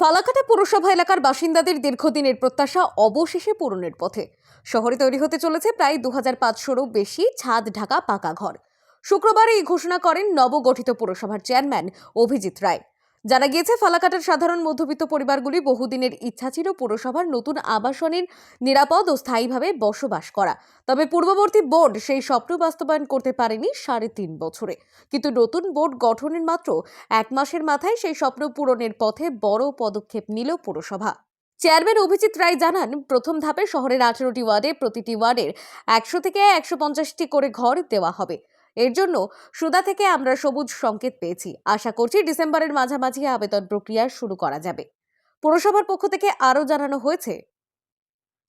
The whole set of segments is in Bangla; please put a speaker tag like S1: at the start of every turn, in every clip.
S1: ফালাকাটা পুরসভা এলাকার বাসিন্দাদের দীর্ঘদিনের প্রত্যাশা অবশেষে পূরণের পথে। শহরে তৈরি হতে চলেছে প্রায় দু হাজার পাঁচশোরও বেশি ছাদ ঢাকা পাকা ঘর। শুক্রবার এই ঘোষণা করেন নবগঠিত পুরসভার চেয়ারম্যান অভিজিৎ রায়। জানা গিয়েছে, ফালাকাটার সাধারণ মধ্যবিত্ত পরিবারগুলি বহুদিনের ইচ্ছা ছিল পুরসভার নতুন আবাসনের নিরাপদ ও স্থায়ীভাবে বসবাস করা। তবে পূর্ববর্তী বোর্ড সেই স্বপ্ন বাস্তবায়ন করতে পারেনি সাড়ে তিন বছরে। কিন্তু নতুন বোর্ড গঠনের মাত্র এক মাসের মাথায় সেই স্বপ্ন পূরণের পথে বড় পদক্ষেপ নিল পুরসভা। চেয়ারম্যান অভিজিৎ রায় জানান, প্রথম ধাপে শহরের আঠেরোটি ওয়ার্ডে প্রতিটি ওয়ার্ডের একশো থেকে একশো পঞ্চাশটি করে ঘর দেওয়া হবে। এর জন্য সুদা থেকে আমরা সবুজ সংকেত পেয়েছি। আশা করছি ডিসেম্বরের মাঝামাঝি আবেদন প্রক্রিয়া শুরু করা যাবে। পুরসভার পক্ষ থেকে আরও জানানো হয়েছে,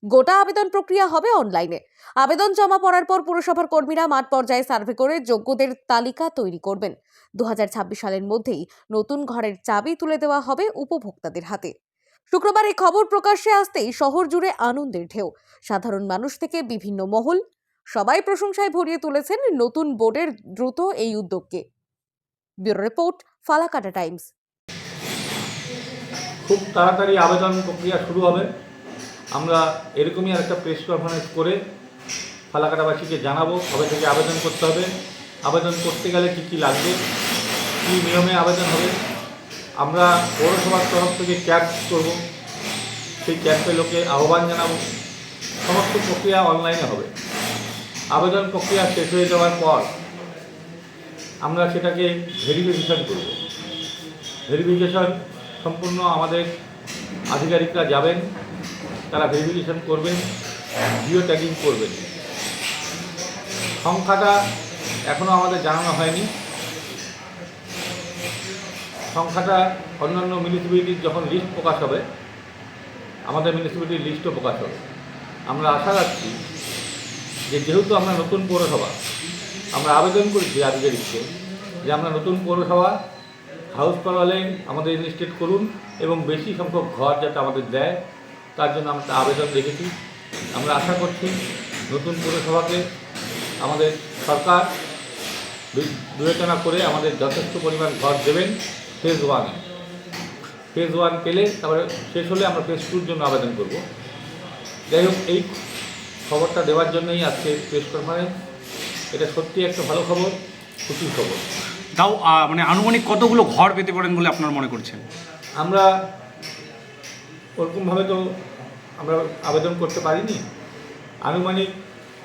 S1: গোটা আবেদন প্রক্রিয়া হবে অনলাইনে। আবেদন জমা পড়ার পর পুরসভার কর্মীরা মাঠ পর্যায়ে সার্ভে করে যোগ্যদের তালিকা তৈরি করবেন। দু হাজার ছাব্বিশ সালের মধ্যেই নতুন ঘরের চাবি তুলে দেওয়া হবে উপভোক্তাদের হাতে। শুক্রবার এই খবর প্রকাশ্যে আসতেই শহর জুড়ে আনন্দের ঢেউ। সাধারণ মানুষ থেকে বিভিন্ন মহল সবাই প্রশংসায় ভরিয়ে তুলেছেন নতুন বোর্ডের দ্রুত এই উদ্যোগকে। Bureau report, Falakata Times.
S2: খুব তাড়াতাড়ি আবেদন প্রক্রিয়া শুরু হবে। আমরা এরকমই আর একটা প্রেস কনফারেন্স করে ফালাকাটাবাসীকে জানাব, কবে থেকে আবেদন করতে হবে, আবেদন করতে গেলে কী কী লাগবে, কী নিয়মে আবেদন হবে। আমরা পৌরসভার তরফ থেকে ক্যাব করব, সেই ক্যাম্পে লোকে আহ্বান জানাব। সমস্ত প্রক্রিয়া অনলাইনে হবে। আবেদন প্রক্রিয়া শেষ হয়ে যাওয়ার পর আমরা সেটাকে ভেরিফিকেশন করব। ভেরিফিকেশন সম্পূর্ণ আমাদের আধিকারিকরা যাবেন, তারা ভেরিফিকেশন করবেন জিও ট্যাগিং করবেন। সংখ্যাটা এখনও আমাদের জানানো হয়নি। সংখ্যাটা অন্যান্য মিউনিসিপ্যালিটির যখন লিস্ট প্রকাশ হবে, আমাদের মিউনিসিপ্যালিটির লিস্টও প্রকাশ হবে। আমরা আশা রাখছি যে যেহেতু আমরা নতুন পৌরসভা, আমরা আবেদন করেছি আধিকারিককে যে আমরা নতুন পৌরসভা হাউস পাওয়ালে আমাদের ইনস্টেট করুন এবং বেশি সংখ্যক ঘর যাতে আমাদের দেয়, তার জন্য আমরা আবেদন রেখেছি। আমরা আশা করছি নতুন পৌরসভাকে আমাদের সরকার বিবেচনা করে আমাদের যথেষ্ট পরিমাণ ঘর দেবেন ফেজ ওয়ানে ফেজ ওয়ান পেলে তারপরে শেষ হলে আমরা ফেজ টুর জন্য আবেদন করব। যাই হোক, এই খবরটা দেওয়ার জন্যই আজকে প্রেস কনফারেন্স এটা সত্যি একটা ভালো খবর খুশির খবর।
S3: তাও মানে আনুমানিক কতগুলো ঘর পেতে পারেন বলে আপনারা মনে করছেন?
S2: আমরা ওরকমভাবে তো আমরা আবেদন করতে পারিনি। আনুমানিক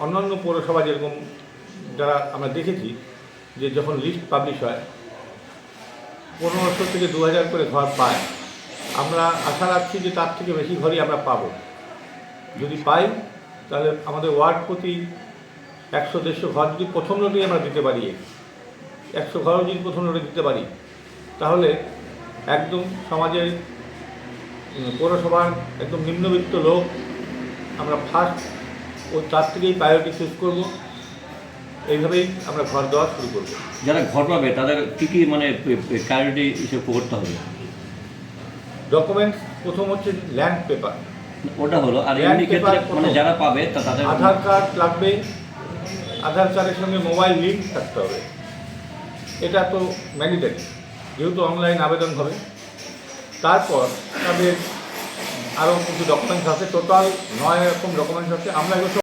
S2: অন্যান্য পৌরসভা যেরকম যারা আমরা দেখেছি যে যখন লিস্ট পাবলিশ হয় পনেরোশো থেকে দু হাজার করে ঘর পায়। আমরা আশা রাখছি যে তার থেকে বেশি ঘরই আমরা পাবো। যদি পাই তাহলে আমাদের ওয়ার্ড প্রতি একশো দেড়শো ঘর যদি প্রথম লোটেই আমরা দিতে পারি একশো ঘরও যদি প্রথম লোটে দিতে পারি তাহলে একদম সমাজের পৌরসভার একদম নিম্নবিত্ত লোক আমরা ফার্স্ট ও তার থেকেই প্রায়োরিটি চুজ করব। এইভাবেই আমরা ঘর দেওয়া শুরু করব।
S4: যারা ঘর পাবে তাদের কী কী মানে প্রায়োরিটি হিসেবে করতে হবে?
S2: ডকুমেন্টস প্রথম হচ্ছে ল্যান্ড পেপার
S4: ওটা হলো। আর এমনি ক্ষেত্রে মানে যারা পাবে তা তাদের
S2: আধার কার্ড লাগবে। আধার কার্ডের সঙ্গে মোবাইল লিঙ্ক থাকতে হবে। এটা তো ম্যান্ডেটারি যেহেতু অনলাইন আবেদন হবে। তারপর তাদের আরও কিছু ডকুমেন্টস আছে। টোটাল নয় রকম ডকুমেন্টস আছে। আমরা এগুলো